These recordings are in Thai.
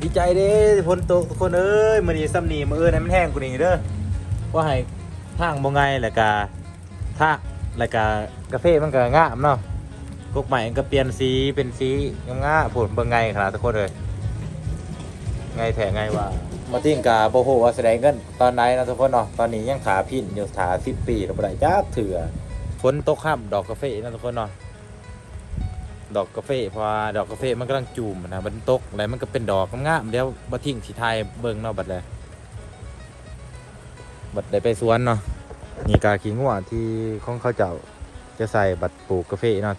ดีใจเด้พ้นตกทุกคนเอ้ยมื้อนี้ซ้ำนี่มื้อเอ้ยให้มันแห้งกว่านี้เด้อว่าให้ทางบ่ไงแล้วก็ทางแล้วก็กาแฟมันก็งามเนาะกกใหม่ก็เปลี่ยนสีเป็นสีงามๆผลบ่งไงขนาดทุกคนเลยไงแท้ไงว่ามาติ้งกาบ่ฮู้ว่าแสดงเงินตอนไหนนะทุกคนเนาะตอนนี้ยังขาพินอยู่ขา10ปีแล้วบ่ได้จักเถื่อฝนตกค่ำดอกกาแฟนะทุกคนเนาะ ดอกกาแฟเพราะว่าดอกกาแฟมันกำลังจูมนะมันตกอะไรมันก็เป็นดอกงามๆเดี๋ยวมาทิ้งสีไทยเบิ่งเนาะบัดเลยบัดได้ไปสวนเนาะนี่กาขิงหัวที่ของเขาเจ้าจะใส่บัดปลูกกาแฟเนาะ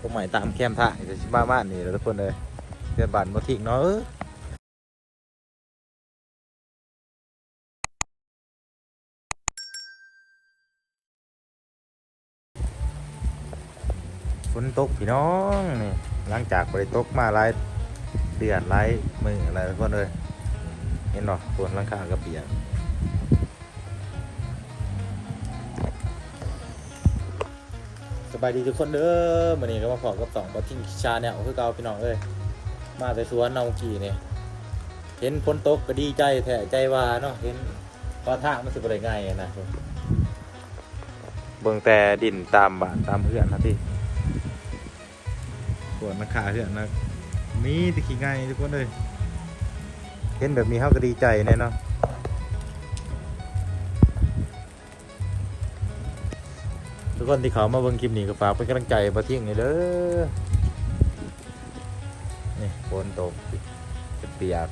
ผมหมายตามแคมทางจะชิบ้าบ้านนี่แล้วทุกคนเลยเดือนบันมาทิ้งเนาะ นตกพี่น้องนี่หลังจากไปตกมาหลายเดือนหลายมืออะไรทุกคนเลยเห็นเนาะฝนหลังคากระเปียกสบายดีทุกคนเด้อวันนี้ก็มาขอกับสองบอทิ้งชาเนี่ยคือเกาพี่น้องเอ้ยมาแต่สวนเนากี่เนี่ยเห็นฝนตกก็ดีใจแท้ใจว่าเนาะเห็นพอทางมันสิบอะไรง่ายนะเบิ่งแต่ดินตามบ้านตามเพื่อนนะพี่ ปวดนักขาเพื่อนนะมีตะขี้ง่ายทุกคนเลยเห็นแบบนี้เขาก็ดีใจแน่เนาะทุกคนที่เขามาเบิ่งคลิปนี้ก็ฝากเป็นกำลังใจมาเทิ้งนี่เด้อนี่ฝนตกจะเปียก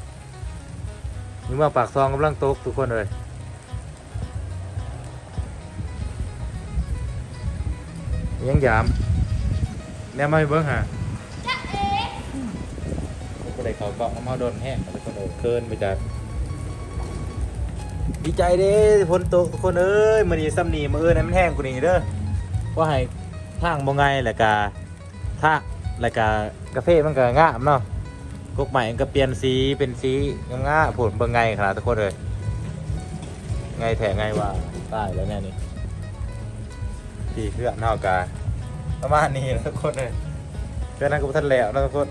มีมาปากซองกำลังตกทุกคนเลยยังยามแน่ไม่เบิ่งหา เลยเขาเกามาโดนแห้งทุกคนเลยเคินไปจากดีใจเด้ฝนตกทุกคนเอ้ยมื้อนี้ซ้ำนี่มื้อเอ้ยให้มันแห้งกว่านี้เด้อว่าให้ทางบ่ไงแล้วก็ทางแล้วก็กาแฟมันก็งามเนาะกกใหม่มันก็เปลี่ยนสีเป็นสีงามๆผลเบิ่งไงขนาดทุกคนเลยไงแท้ไงว่าใต้แล้วแน่นี่ที่เพื่อนเฮากาประมาณนี้แล้วทุกคนเลยเพื่อนนั้นก็บ่ทันแล้วนะทุกคน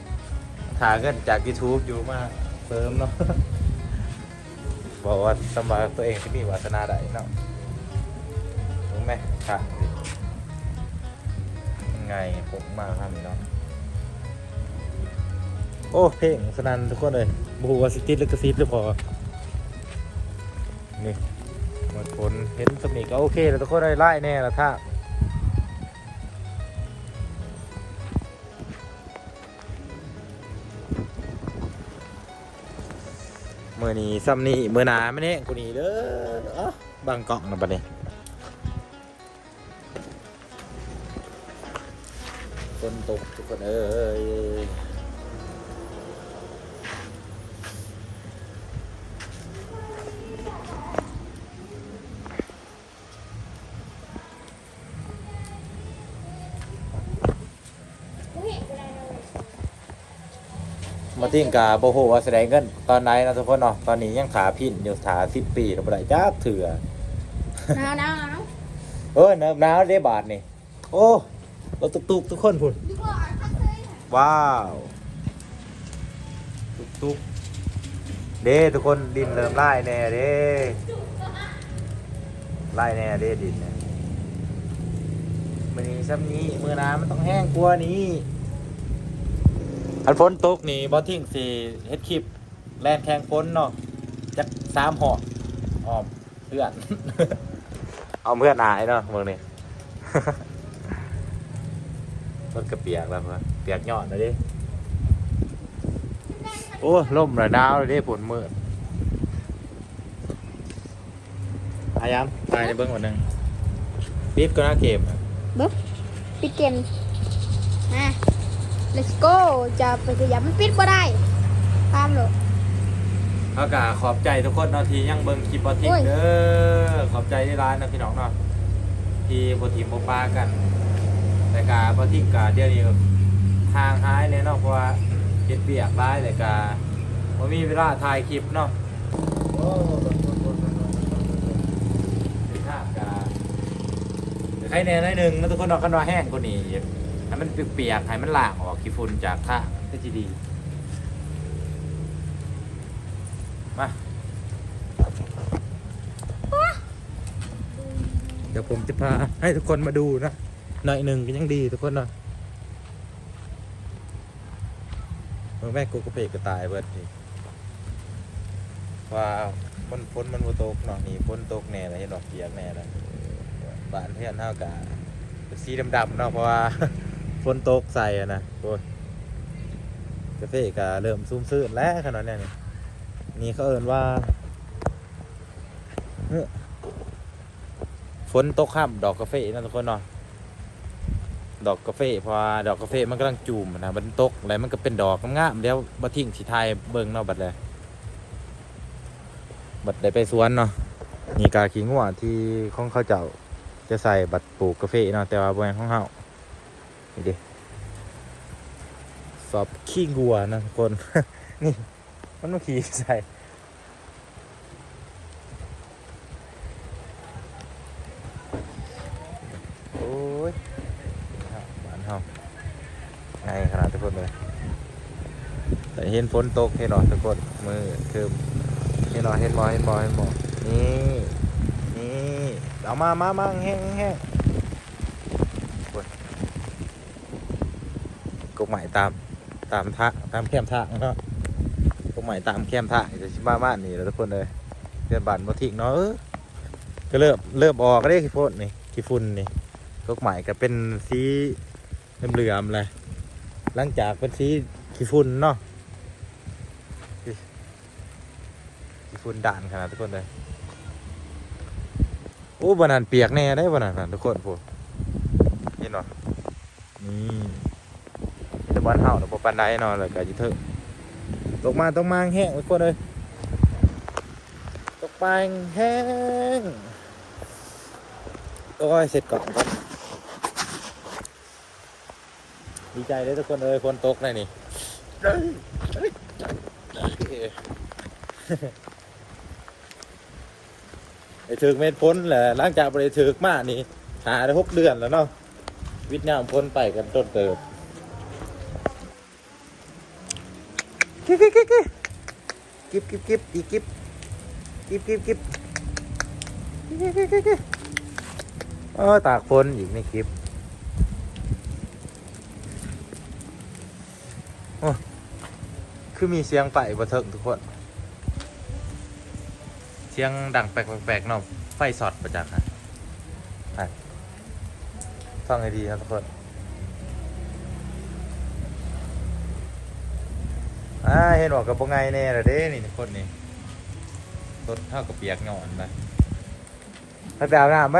หาเงินจาก YouTube อยู่มาเสริมเนาะบอกว่าสมบัติตัวเองที่มีวาสนาได้เนาะรู้ไหมค่ะไงผมมาทำนี่เนาะโอ้ เพลงสนันทุกคนเลยบูวาซิติหรือกระซิบหรือพอนี่มดผลเห็นสมิก็โอเคแล้วทุกคนเลยไล่แน่ล้วถ้า มื่อนี้ซัมนี่เมื่อหนาไม่เน่กูนี่เด้ออ๋อบางกอกนะบัดนี้ฝนตกทุกคนเอ้ย มาติ้งกาโบโหว่าแสดงเงิน ตอนไหนนะทุกคนเนาะตอนนี้ยังขาพินอยู่ขาสิบปีแล้วบ่ได้จ้าเถื่อหนาวหนาวหนาวเอ้ยน้ำหนาวได้บาทนี่โอ้รถตุกๆทุกคนพุ่นดีกว่าพักเลยว้าวตุกตุกเด้ทุกคนดินเริ่มไล่แน่เด้ไล่แน่เด้ดินเนี่ยมันนี้ซ้ำนี้มือน้ำมันต้องแห้งกลัวานี้ อันฝนตกนี่บอทิ้งสีเฮ็ดคลิปแลนแข่งฝนเนาะจักสามหอบออมเพื่อน เอาเพื่อนอายเนาะเมืองนี้ รถกระเปียกแล้วเพื่อนเปียกยอดเลยดิโอ้ล่มระดาวเลยดิฝนมืดอายามตายในเบื้องวันหนึ่งบีบก็น่าเกมอะบุ๊บปิดเกมมา let's go จะไปขยับมันปิดบ่ได้ตามเลยเอากาขอบใจทุกคนเนาะที่ยังเบิ่งคลิปบอทิกโอ้ย เด้อขอบใจที่ร้านนะพี่น้องเนาะที่บอทีมบอปลากันแต่กาบอทิกกาเดี๋ยวนี้ทางหายเลยเนาะเพราะว่าเฮ็ดเบียกร้ายแต่กาบ่มีเวลาถ่ายคลิปเนาะโอ้เป็นภาพกาใครแน่น้อยหนึ่งนะทุกคนเอากันว่าแห้งกว่านี้ ให้มันเปียกๆให้มันล้างออกขี้ฝุ่นจากข้างก็จะดีมาเดี๋ยวผมจะพาให้ทุกคนมาดูนะหน่อยหนึ่งก็ยังดีทุกคนเนาะเมื่อแม่กูก็เพกก็ตายเบิดนี่ว้าวมันฝนมันบ่ตกเนาะนี่ฝนตกแน่เลยเห็นดอกเปียกแน่เลยบ้านเพื่อนเท่ากะสีดำๆเนาะเพราะว่า ฝนตกใส่อะนะโอ้ยกาแฟก็เริ่มซุ่มซื่นแล้วขนาดเนี้ยนี่นี่เขาเอินว่าฝนตกข้ามดอกกาแฟนะทุกคนเนาะดอกกาแฟพราะว่าดอกกาแฟมันกำลังจูมนะมันตกอะไรมันก็เป็นดอกงามๆเดี๋ยวมาทิ้งสีไทยเบิ่งเนาะบัดเลยบัดได้ไปสวนเนาะนี่กาขี้งัวที่ของเขาเจ้าจะใส่บัดปลูกกาแฟเนาะแต่ว่าบริเวณของเฮา นี่ดิสอบขี้งัวนะทุกคน นี่มันมาขี่ใส่โอ้ยบ้านเฮาไงขนาดทุกคนเลยแต่เห็นฝนตกเห็นหรอทุกคนมือคือเห็นหรอเห็นบอเห็นบอเห็นบอนี่นี่เอามามามาแห้งแห้งโอ้ยกก ใหม่ตามตามทาตามแคมทางเนาะกกใหม่ตามแคมทางจะชิบ้าบ้านนี่แล้วทุกคนเลยเดือนบันมาทิ้งเนาะก็เริ่มเริ่มออกก็ได้ขี้ฝุ่นนี่ขี้ฝุ่นนี่กกใหม่ก็เป็นสีเหลื่อมๆเลยหลังจากเป็นสีขี้ฝุ่นเนาะขี้ฝุ่นด่านขนาดทุกคนเลยโอ้บานานเปียกแน่ได้บานานทุกคนพวกเห็นเนาะนี่ บ้านเฮาเราปันไดเนาะเลยกะจิเถอะตกมาตกมาแห้งทุกคนเลยตกมาแห้งโอ้ยเสร็จก่อนก่อนดีใจเลยทุกคนเอ้ยฝนตกเลยนี่ไอ้ถึกเม็ดพ้นแหละหลังจากไปถึกมานี่หาได้หกเดือนแล้วเนาะวิทย์น้ำพ้นไปกันต้นเติบ กิ๊บกิ๊บกิ๊บกิ๊บกิ๊บกิ๊บอีกกิ๊บกิ๊บกิ๊บกิ๊บกิ๊บกิ๊บกิ๊บกิ๊บเออตากฝนอีกนี่กิ๊บคือมีเสียงไฟบะเทิงทุกคน เสียงดังแปลกๆเนาะไฟสอดประจักษ์ฮะอะฟังให้ดีครับทุกคน อ่าเห็นบอกกับปงไงแน่ลยเด้นี่คนนี่รถเท่ากับเปียกหย่อนไปไปไปอาบน้ำไหม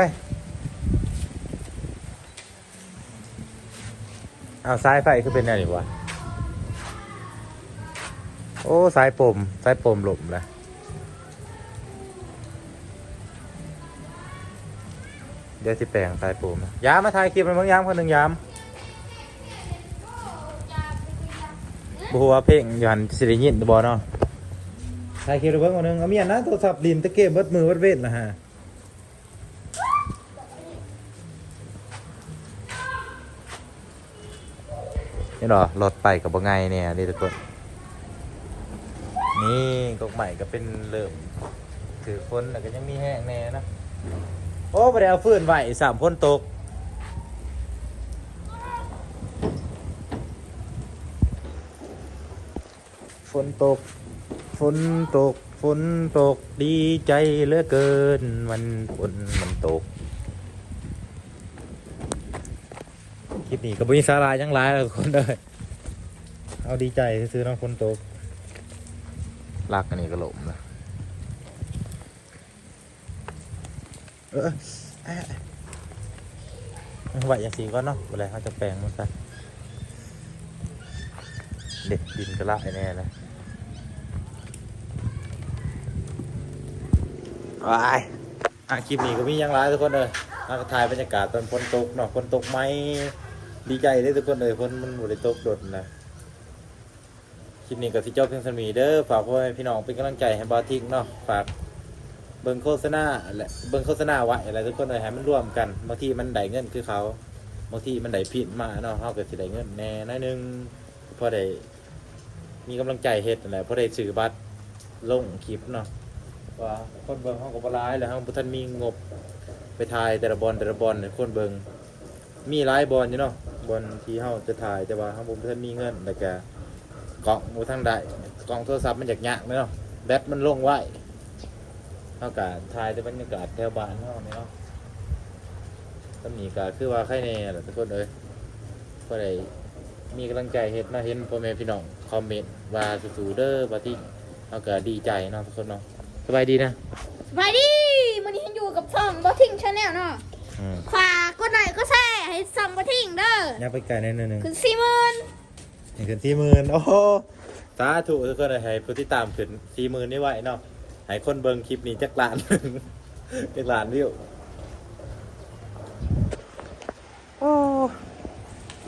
เอาสายไฟคือเป็นแนวนี้วะโอ้สายปมสายปมหลมเลยเดี๋ยวสิแปลงสายปมย้ามมาถ่ายคลิปมันบางย้ำคนหนึ่งย้ำ บัวาเพลงอยันสิริยินบอเนาะถ่ายคลิปเพิ่งคนหนึ่งเอาเมียนนะโทรศัพท์ลินตะเกียบเบิดมือเบิดเวทนะฮะนี่เหรอรถไปกับบ่ไงเนี่ยนี่ทุกคนนี่กกใหม่ก็เป็นเริ่มถือคนแล้วก็ยังมีแห้งแน่นะโอ้ไปเอาฟืนไหวสามคนตก ฝนตก ฝนตก ฝนตกดีใจเหลือเกิน มันฝนมันตก คลิปนี้ก็มีสาระยังหลายแล้วคนเลยเอาดีใจซื้อน้องฝนตกลากอันนี้ก็หลมนะเออเอ้ยไหวอย่างสีก็เนาะเวลาเขาจะแปลงมันซะเด็ดดินก็ละไอ้แน่เลย ว้ายอะคลิปนี้ก็มียังไรทุกคนเลยนักถ่ายบรรยากาศตอนฝนตกเนาะฝนตกไหมดีใจเลยทุกคนเลยฝนมันบริตกโดดนะคลิปนี้ก็สิจบเพียงเท่านี้เด้อฝากพ่อแม่พี่น้องเป็นกำลังใจให้บอทิกเนาะฝากเบิ่งโฆษณาและเบิ่งโฆษณาไว้อะไรทุกคนเลยให้มันร่วมกันบางทีมันได้เงินคือเขาบางทีมันได้ผิดมาเนาะเฮาเก็สิได้เงินแน่น้อยหนึงพอได้มีกำลังใจเฮ็ดนั่นแหละพอได้ซื้อบัตรลงคลิปเนาะ ว่าคนเบิ่งเขาก็บ่ร้ายแล้วเขาบ่ทันมีงบไปถ่ายแต่ละบอลแต่ละบอลเนี่ยคนเบิงมีหลายบอลอยู่เนาะบอลที่เฮาจะถ่ายแต่ว่าเฮาบ่ทันมีเงินแล้วก็กล่องบ่ทันได้กล่องโทรศัพท์มันยากๆเนาะแบตมันลงไว้เฮาก็ถ่ายแต่บรรยากาศแถวบ้านเฮาเนี่ยเนาะตำนี้ก็คือว่าใครแน่ล่ะทุกคนเอ้ยก็ได้มีกำลังใจเฮ็ดเนาะเห็นพ่อแม่พี่น้องคอมเมนต์ว่าสู้ๆเด้อว่าที่เราก็ดีใจเนาะทุกคนเนาะ สบายดีนะสบายดีวันนี้ฉันอยู่กับซ่องบอทิงชาแนลเนาะอืมขวาก็หน่อยก็แซ่ให้ซ่องบอทิงเด้อยังไปไกลนิดนึงขึ้นสี่หมื่นนี่ขึ้นสี่หมื่นโอ้โหสาธุทุกคนเลยให้ผู้ที่ตามขึ้นสี่หมื่นนี่ไหวเนาะให้คนเบิ่งคลิปนี้จักล้านหนึ่งจักล้านวิวโอ้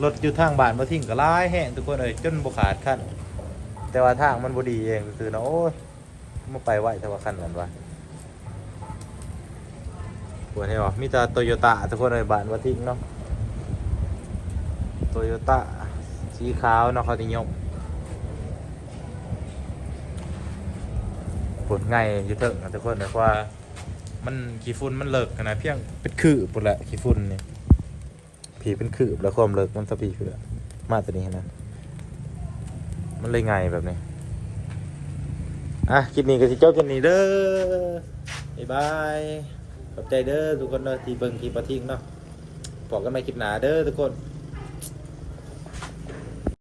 รถอยู่ทางบ้านมาทิ้งก็ร้ายแห้งทุกคนเลยจนบุขาดขั้นแต่ว่าทางมันบดีเองคือๆเนาะโอ้ย มาไปไหวแต่ว่าขันนั้นวะปวดให้บอกมีแต่โตโยต้าทุกคนเลยบ้านว่าทิ้งเนาะโตโยต้าสีขาวเนาะเขานิยมปวดง่ายอยู่เถอะนะทุกคนแต่ว่า มันขี้ฝุ่นมันเลิกขนาดเพียงเป็นคืบปุ่นแหละขี้ฝุ่นเนี่ยผีเป็นคืบแล้วความเลิกมันสปีคือมาตัวนี้นะมันเลยไงแบบนี้ อะคลิปนี้ก็สิจบกันนี้เด้อบ๊ายบายขอบใจเด้อทุกคนเนาะที่เบิ่งคลิปปะทิ้งเนาะบอกกันใหม่คลิปหน้าเด้อทุกคน